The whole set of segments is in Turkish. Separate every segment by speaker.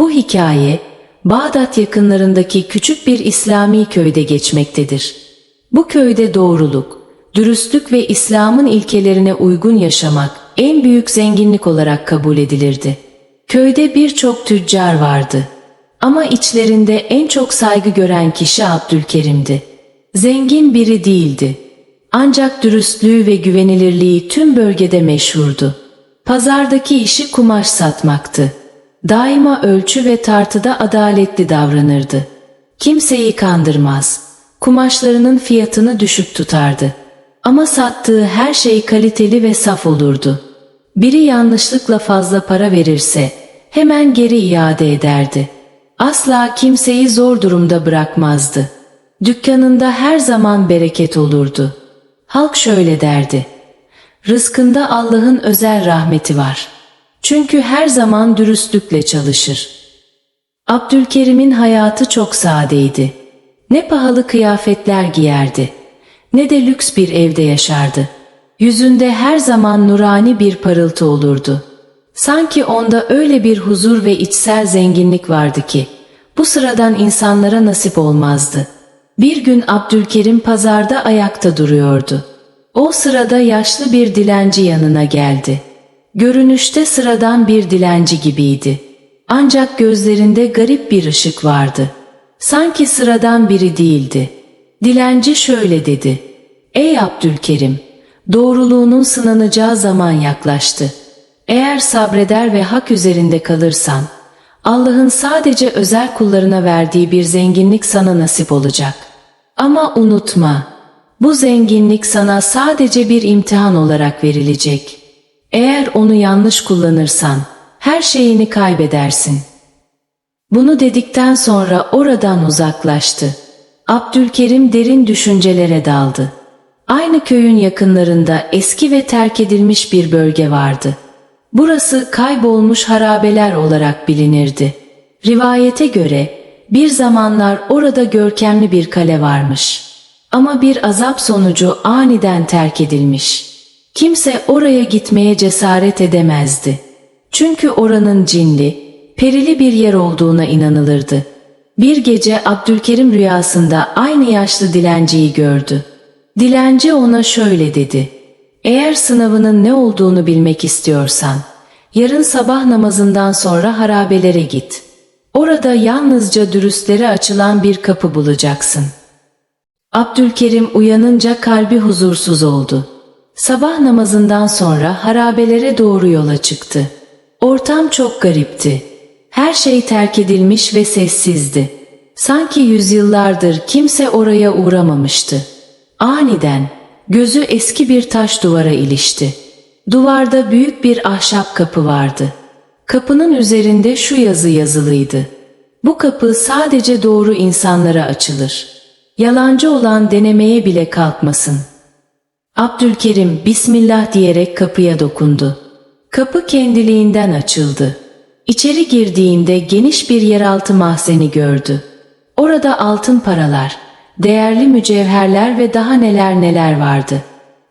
Speaker 1: Bu hikaye Bağdat yakınlarındaki küçük bir İslami köyde geçmektedir. Bu köyde doğruluk, dürüstlük ve İslam'ın ilkelerine uygun yaşamak en büyük zenginlik olarak kabul edilirdi. Köyde birçok tüccar vardı. Ama içlerinde en çok saygı gören kişi Abdülkerim'di. Zengin biri değildi. Ancak dürüstlüğü ve güvenilirliği tüm bölgede meşhurdu. Pazardaki işi kumaş satmaktı. Daima ölçü ve tartıda adaletli davranırdı. Kimseyi kandırmaz. Kumaşlarının fiyatını düşük tutardı. Ama sattığı her şey kaliteli ve saf olurdu. Biri yanlışlıkla fazla para verirse hemen geri iade ederdi. Asla kimseyi zor durumda bırakmazdı. Dükkanında her zaman bereket olurdu. Halk şöyle derdi. Rızkında Allah'ın özel rahmeti var. Çünkü her zaman dürüstlükle çalışır. Abdülkerim'in hayatı çok sadeydi. Ne pahalı kıyafetler giyerdi, ne de lüks bir evde yaşardı. Yüzünde her zaman nurani bir parıltı olurdu. Sanki onda öyle bir huzur ve içsel zenginlik vardı ki, bu sıradan insanlara nasip olmazdı. Bir gün Abdülkerim pazarda ayakta duruyordu. O sırada yaşlı bir dilenci yanına geldi. Görünüşte sıradan bir dilenci gibiydi. Ancak gözlerinde garip bir ışık vardı. Sanki sıradan biri değildi. Dilenci şöyle dedi. Ey Abdülkerim, doğruluğunun sınanacağı zaman yaklaştı. Eğer sabreder ve hak üzerinde kalırsan, Allah'ın sadece özel kullarına verdiği bir zenginlik sana nasip olacak. Ama unutma, bu zenginlik sana sadece bir imtihan olarak verilecek. Eğer onu yanlış kullanırsan, her şeyini kaybedersin. Bunu dedikten sonra oradan uzaklaştı. Abdülkerim derin düşüncelere daldı. Aynı köyün yakınlarında eski ve terk edilmiş bir bölge vardı. Burası kaybolmuş harabeler olarak bilinirdi. Rivayete göre bir zamanlar orada görkemli bir kale varmış. Ama bir azap sonucu aniden terk edilmiş. Kimse oraya gitmeye cesaret edemezdi. Çünkü oranın cinli, perili bir yer olduğuna inanılırdı. Bir gece Abdülkerim rüyasında aynı yaşlı dilenciyi gördü. Dilenci ona şöyle dedi. Eğer sınavının ne olduğunu bilmek istiyorsan, yarın sabah namazından sonra harabelere git. Orada yalnızca dürüstlere açılan bir kapı bulacaksın. Abdülkerim uyanınca kalbi huzursuz oldu. Sabah namazından sonra harabelere doğru yola çıktı. Ortam çok garipti. Her şey terk edilmiş ve sessizdi. Sanki yüzyıllardır kimse oraya uğramamıştı. Aniden gözü eski bir taş duvara ilişti. Duvarda büyük bir ahşap kapı vardı. Kapının üzerinde şu yazı yazılıydı. Bu kapı sadece doğru insanlara açılır. Yalancı olan denemeye bile kalkmasın. Abdülkerim Bismillah diyerek kapıya dokundu. Kapı kendiliğinden açıldı. İçeri girdiğinde geniş bir yeraltı mahzeni gördü. Orada altın paralar, değerli mücevherler ve daha neler neler vardı.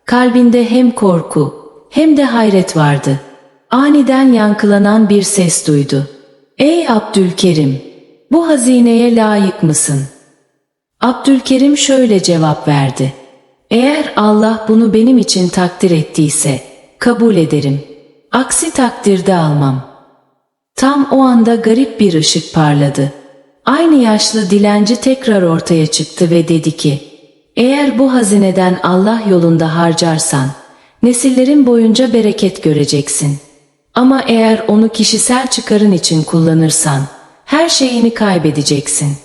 Speaker 1: Kalbinde hem korku hem de hayret vardı. Aniden yankılanan bir ses duydu. Ey Abdülkerim! Bu hazineye layık mısın? Abdülkerim şöyle cevap verdi. Eğer Allah bunu benim için takdir ettiyse kabul ederim. Aksi takdirde almam. Tam o anda garip bir ışık parladı. Aynı yaşlı dilenci tekrar ortaya çıktı ve dedi ki, eğer bu hazineden Allah yolunda harcarsan, nesillerin boyunca bereket göreceksin. Ama eğer onu kişisel çıkarın için kullanırsan, her şeyini kaybedeceksin.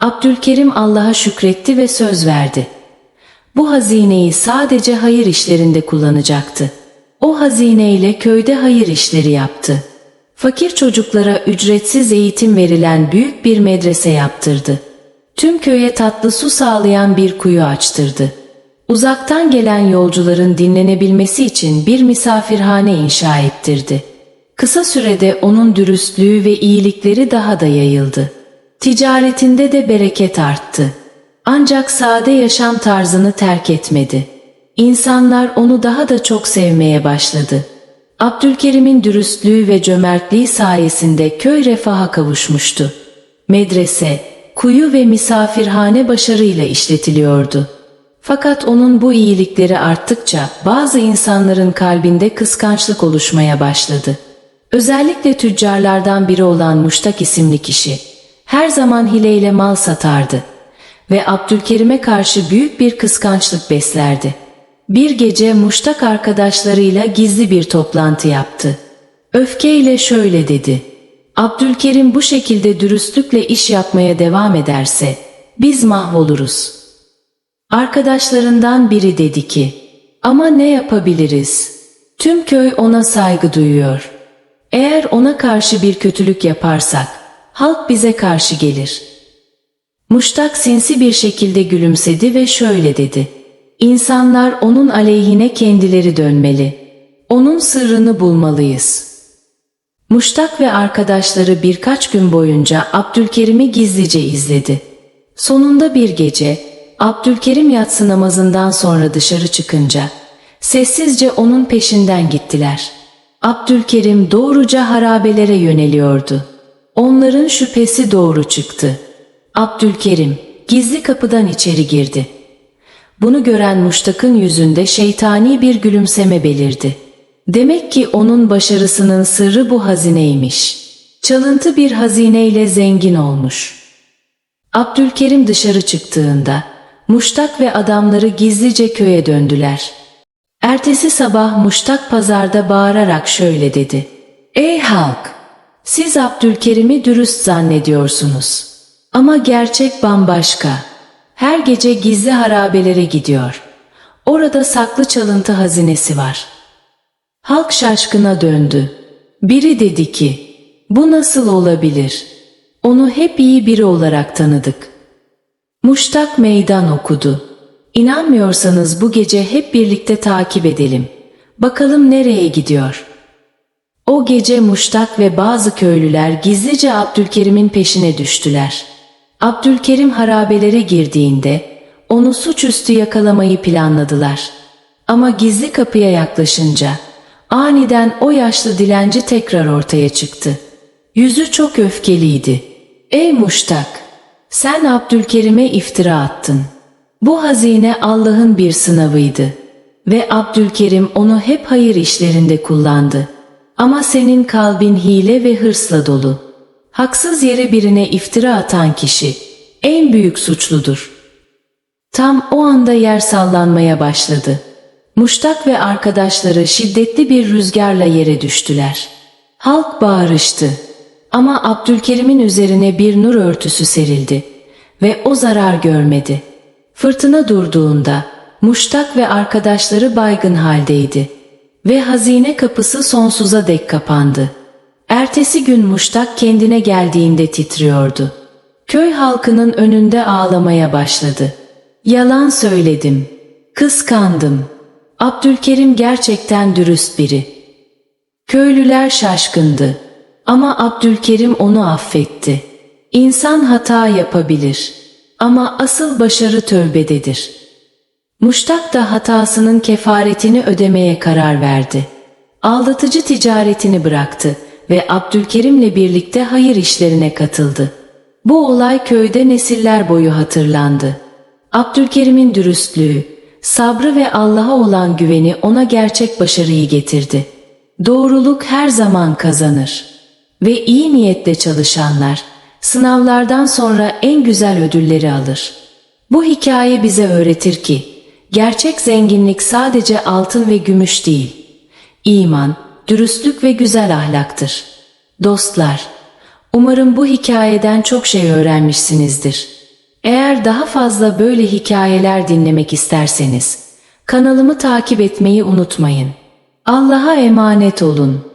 Speaker 1: Abdülkerim Allah'a şükretti ve söz verdi. Bu hazineyi sadece hayır işlerinde kullanacaktı. O hazineyle köyde hayır işleri yaptı. Fakir çocuklara ücretsiz eğitim verilen büyük bir medrese yaptırdı. Tüm köye tatlı su sağlayan bir kuyu açtırdı. Uzaktan gelen yolcuların dinlenebilmesi için bir misafirhane inşa ettirdi. Kısa sürede onun dürüstlüğü ve iyilikleri daha da yayıldı. Ticaretinde de bereket arttı. Ancak sade yaşam tarzını terk etmedi. İnsanlar onu daha da çok sevmeye başladı. Abdülkerim'in dürüstlüğü ve cömertliği sayesinde köy refaha kavuşmuştu. Medrese, kuyu ve misafirhane başarıyla işletiliyordu. Fakat onun bu iyilikleri arttıkça bazı insanların kalbinde kıskançlık oluşmaya başladı. Özellikle tüccarlardan biri olan Muştak isimli kişi her zaman hileyle mal satardı ve Abdülkerim'e karşı büyük bir kıskançlık beslerdi. Bir gece Muştak arkadaşlarıyla gizli bir toplantı yaptı. Öfkeyle şöyle dedi. Abdülkerim bu şekilde dürüstlükle iş yapmaya devam ederse biz mahvoluruz. Arkadaşlarından biri dedi ki, ama ne yapabiliriz? Tüm köy ona saygı duyuyor. Eğer ona karşı bir kötülük yaparsak, halk bize karşı gelir. Muştak sinsi bir şekilde gülümsedi ve şöyle dedi. İnsanlar onun aleyhine kendileri dönmeli. Onun sırrını bulmalıyız. Muştak ve arkadaşları birkaç gün boyunca Abdülkerim'i gizlice izledi. Sonunda bir gece Abdülkerim yatsı namazından sonra dışarı çıkınca sessizce onun peşinden gittiler. Abdülkerim doğruca harabelere yöneliyordu. Onların şüphesi doğru çıktı. Abdülkerim gizli kapıdan içeri girdi. Bunu gören Muştak'ın yüzünde şeytani bir gülümseme belirdi. Demek ki onun başarısının sırrı bu hazineymiş. Çalıntı bir hazineyle zengin olmuş. Abdülkerim dışarı çıktığında Muştak ve adamları gizlice köye döndüler. Ertesi sabah Muştak pazarda bağırarak şöyle dedi. Ey halk! Siz Abdülkerim'i dürüst zannediyorsunuz. Ama gerçek bambaşka. Her gece gizli harabelere gidiyor. Orada saklı çalıntı hazinesi var. Halk şaşkına döndü. Biri dedi ki, bu nasıl olabilir? Onu hep iyi biri olarak tanıdık. Muştak meydan okudu. İnanmıyorsanız bu gece hep birlikte takip edelim. Bakalım nereye gidiyor. O gece Muştak ve bazı köylüler gizlice Abdülkerim'in peşine düştüler. Abdülkerim harabelere girdiğinde onu suçüstü yakalamayı planladılar. Ama gizli kapıya yaklaşınca aniden o yaşlı dilenci tekrar ortaya çıktı. Yüzü çok öfkeliydi. Ey Muştak! Sen Abdülkerim'e iftira attın. Bu hazine Allah'ın bir sınavıydı. Ve Abdülkerim onu hep hayır işlerinde kullandı. Ama senin kalbin hile ve hırsla dolu. Haksız yere birine iftira atan kişi en büyük suçludur. Tam o anda yer sallanmaya başladı. Muştak ve arkadaşları şiddetli bir rüzgarla yere düştüler. Halk bağırıştı. Ama Abdülkerim'in üzerine bir nur örtüsü serildi ve o zarar görmedi. Fırtına durduğunda Muştak ve arkadaşları baygın haldeydi ve hazine kapısı sonsuza dek kapandı. Ertesi gün Muştak kendine geldiğinde titriyordu. Köy halkının önünde ağlamaya başladı. Yalan söyledim. Kıskandım. Abdülkerim gerçekten dürüst biri. Köylüler şaşkındı. Ama Abdülkerim onu affetti. İnsan hata yapabilir. Ama asıl başarı tövbededir. Muştak da hatasının kefaretini ödemeye karar verdi. Aldatıcı ticaretini bıraktı ve Abdülkerim'le birlikte hayır işlerine katıldı. Bu olay köyde nesiller boyu hatırlandı. Abdülkerim'in dürüstlüğü, sabrı ve Allah'a olan güveni ona gerçek başarıyı getirdi. Doğruluk her zaman kazanır. Ve iyi niyetle çalışanlar, sınavlardan sonra en güzel ödülleri alır. Bu hikaye bize öğretir ki, gerçek zenginlik sadece altın ve gümüş değil, iman, dürüstlük ve güzel ahlaktır. Dostlar, umarım bu hikayeden çok şey öğrenmişsinizdir. Eğer daha fazla böyle hikayeler dinlemek isterseniz, kanalımı takip etmeyi unutmayın. Allah'a emanet olun.